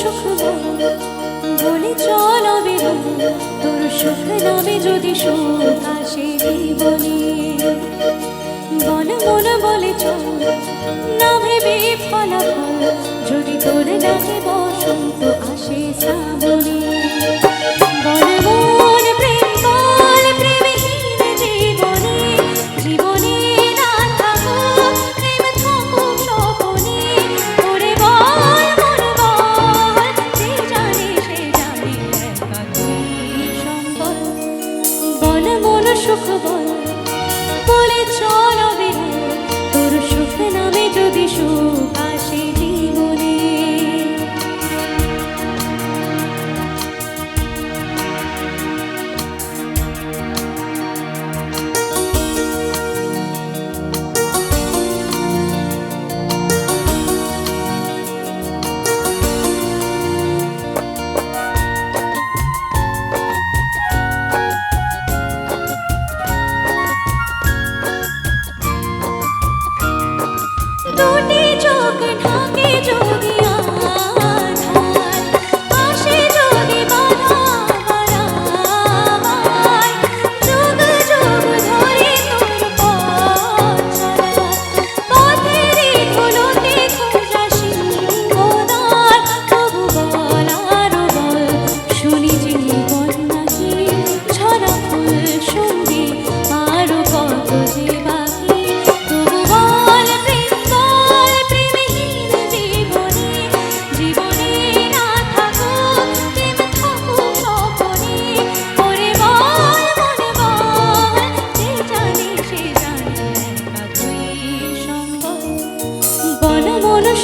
সুখ বলে চল বিরহ তোর সুখ নামে যদি সুখ আসে জীবনে। বন বলে চল, না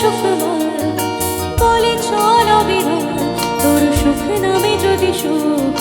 সুখ বলে চল বিরল তোর সুখ নামে যদি সুখ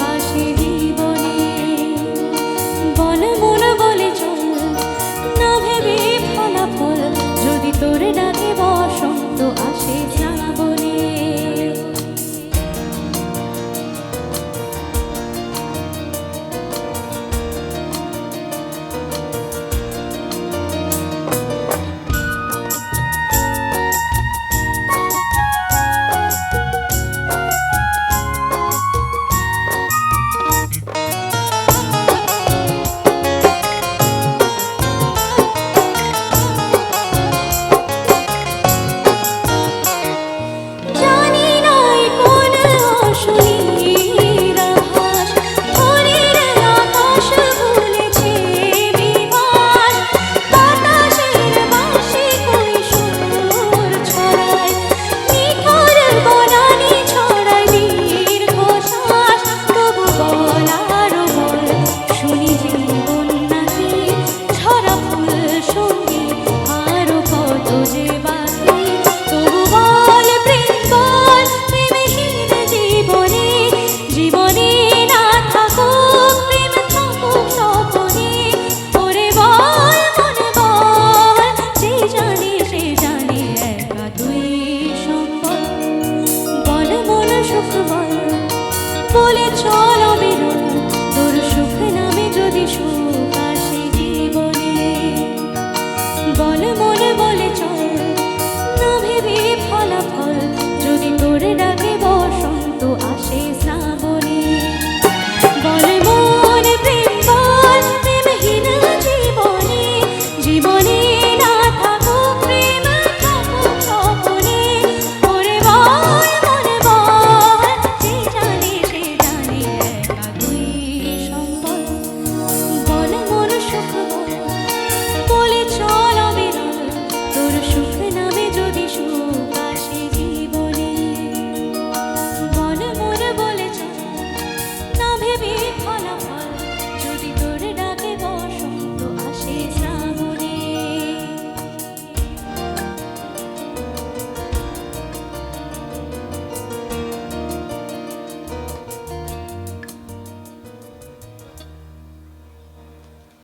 চল বেরোনো তোর সুখ নামে যদি সুখ